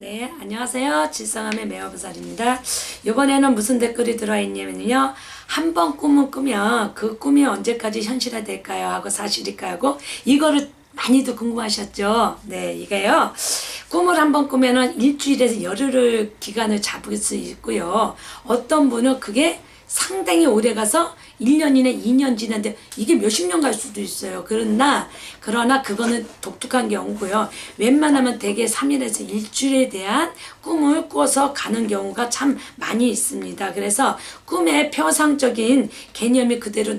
네, 안녕하세요. 질성함의 매화부살입니다. 이번에는 무슨 댓글이 들어있냐면요. 한 번 꿈을 꾸면 그 꿈이 언제까지 현실화 될까요? 하고 사실일까요? 하고 이거를 많이도 궁금하셨죠? 네, 이게요. 꿈을 한 번 꾸면은 일주일에서 열흘을 기간을 잡을 수 있고요. 어떤 분은 그게 상당히 오래 가서 1년이나 2년 지났는데 이게 몇십 년 갈 수도 있어요. 그러나, 그러나 그거는 독특한 경우고요. 웬만하면 대개 3일에서 일주일에 대한 꿈을 꿔서 가는 경우가 참 많이 있습니다. 그래서 꿈의 표상적인 개념이 그대로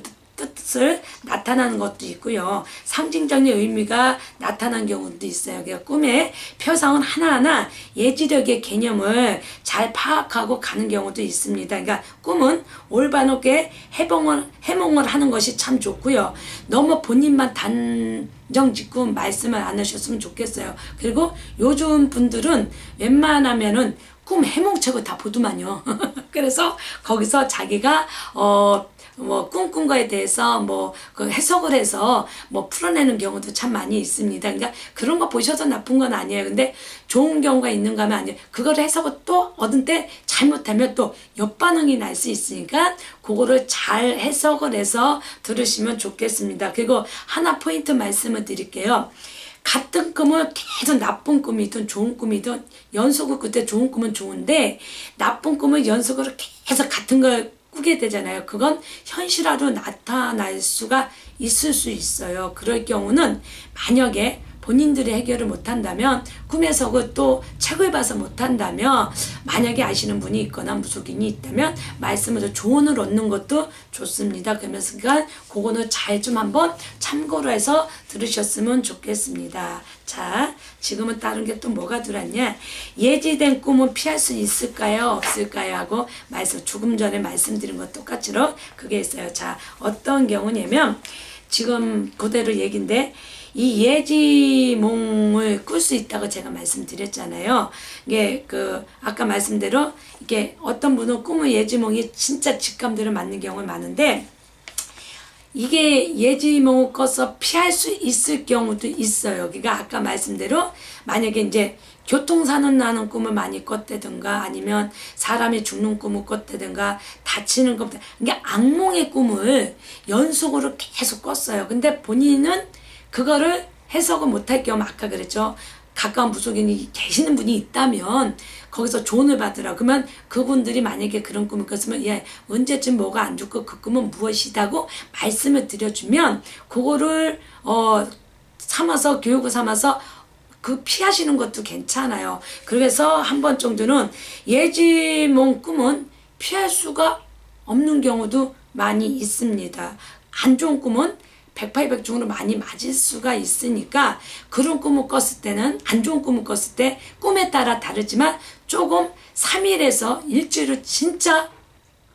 뜻을 나타나는 것도 있고요. 상징적인 의미가 나타난 경우도 있어요. 그러니까 꿈의 표상은 하나하나 예지력의 개념을 잘 파악하고 가는 경우도 있습니다. 그러니까 꿈은 올바르게 해몽을, 해몽을 하는 것이 참 좋고요. 너무 본인만 단 정 짓고 말씀을 안 하셨으면 좋겠어요. 그리고 요즘 분들은 웬만하면은 꿈 해몽책을 다 보더만요. 그래서 거기서 자기가 어, 뭐 꿈꾼 거에 대해서 뭐 그 해석을 해서 뭐 풀어내는 경우도 참 많이 있습니다. 그러니까 그런 거 보셔도 나쁜 건 아니에요. 근데 좋은 경우가 있는가 하면 아니에요. 그걸 해석을 또 얻은 때 잘못하면 또 역반응이 날 수 있으니까 그거를 잘 해석을 해서 들으시면 좋겠습니다. 그리고 하나 포인트 말씀을 드릴게요. 같은 꿈을 계속 나쁜 꿈이든 좋은 꿈이든 연속을 그때 좋은 꿈은 좋은데 나쁜 꿈을 연속으로 계속 같은 걸 꾸게 되잖아요. 그건 현실화로 나타날 수가 있을 수 있어요. 그럴 경우는 만약에 본인들이 해결을 못한다면 꿈에서 또 책을 봐서 못한다면 만약에 아시는 분이 있거나 무속인이 있다면 말씀을 조언을 얻는 것도 좋습니다. 그러면서 그거는 잘 좀 한번 참고로 해서 들으셨으면 좋겠습니다. 자, 지금은 다른 게 또 뭐가 들었냐? 예지된 꿈은 피할 수 있을까요? 없을까요? 하고 말씀 조금 전에 말씀드린 것 똑같이로 그게 있어요. 자, 어떤 경우냐면 지금 그대로 얘긴데 이 예지몽을 꿀 수 있다고 제가 말씀드렸잖아요. 이게 그 아까 말씀대로 이게 어떤 분은 꿈의 예지몽이 진짜 직감대로 맞는 경우가 많은데 이게 예지몽을 꿔서 피할 수 있을 경우도 있어요. 그러니까 아까 말씀대로 만약에 이제 교통사는 나는 꿈을 많이 꿨다든가 아니면 사람이 죽는 꿈을 꿨다든가 다치는 꿈, 그러니까 악몽의 꿈을 연속으로 계속 꿨어요. 근데 본인은 그거를 해석을 못할 경우 아까 그랬죠. 가까운 무속인이 계시는 분이 있다면 거기서 조언을 받으라. 그러면 그분들이 만약에 그런 꿈을 꿨으면 예, 언제쯤 뭐가 안 좋고 그 꿈은 무엇이다고 말씀을 드려주면 그거를 어 삼아서 교육을 삼아서 그 피하시는 것도 괜찮아요. 그래서 한 번 정도는 예지몽 꿈은 피할 수가 없는 경우도 많이 있습니다. 안 좋은 꿈은 108백중으로 많이 맞을 수가 있으니까 그런 꿈을 꿨을 때는 안 좋은 꿈을 꿨을 때 꿈에 따라 다르지만 조금 3일에서 일주일을 진짜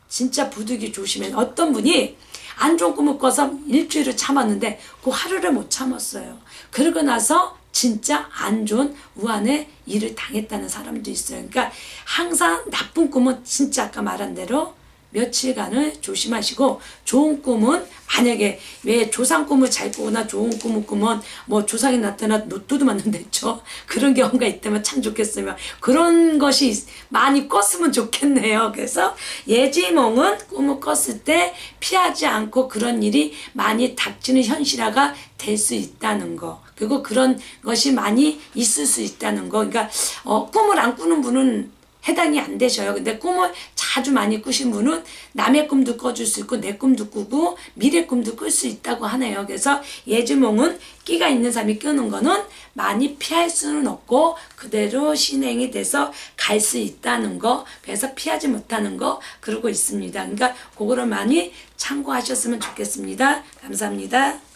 진짜 부득이 조심해 어떤 분이 안 좋은 꿈을 꿔서 일주일을 참았는데 그 하루를 못 참았어요. 그러고 나서 진짜 안 좋은 우한의 일을 당했다는 사람도 있어요. 그러니까 항상 나쁜 꿈은 진짜 아까 말한 대로 며칠간을 조심하시고 좋은 꿈은 만약에 왜 조상 꿈을 잘 꾸거나 좋은 꿈을 꾸면 뭐 조상이 나타나 노트도 맞는댔죠 그런 경우가 있다면 참 좋겠으면 그런 것이 많이 꿨으면 좋겠네요. 그래서 예지몽은 꿈을 꿨을 때 피하지 않고 그런 일이 많이 닥치는 현실화가 될 수 있다는 거. 그리고 그런 것이 많이 있을 수 있다는 거. 그러니까 어, 꿈을 안 꾸는 분은 해당이 안 되셔요. 근데 꿈을 자주 많이 꾸신 분은 남의 꿈도 꿔줄 수 있고 내 꿈도 꾸고 미래 꿈도 꿀 수 있다고 하네요. 그래서 예주몽은 끼가 있는 사람이 끄는 거는 많이 피할 수는 없고 그대로 신행이 돼서 갈 수 있다는 거 그래서 피하지 못하는 거 그러고 있습니다. 그러니까 그거를 많이 참고하셨으면 좋겠습니다. 감사합니다.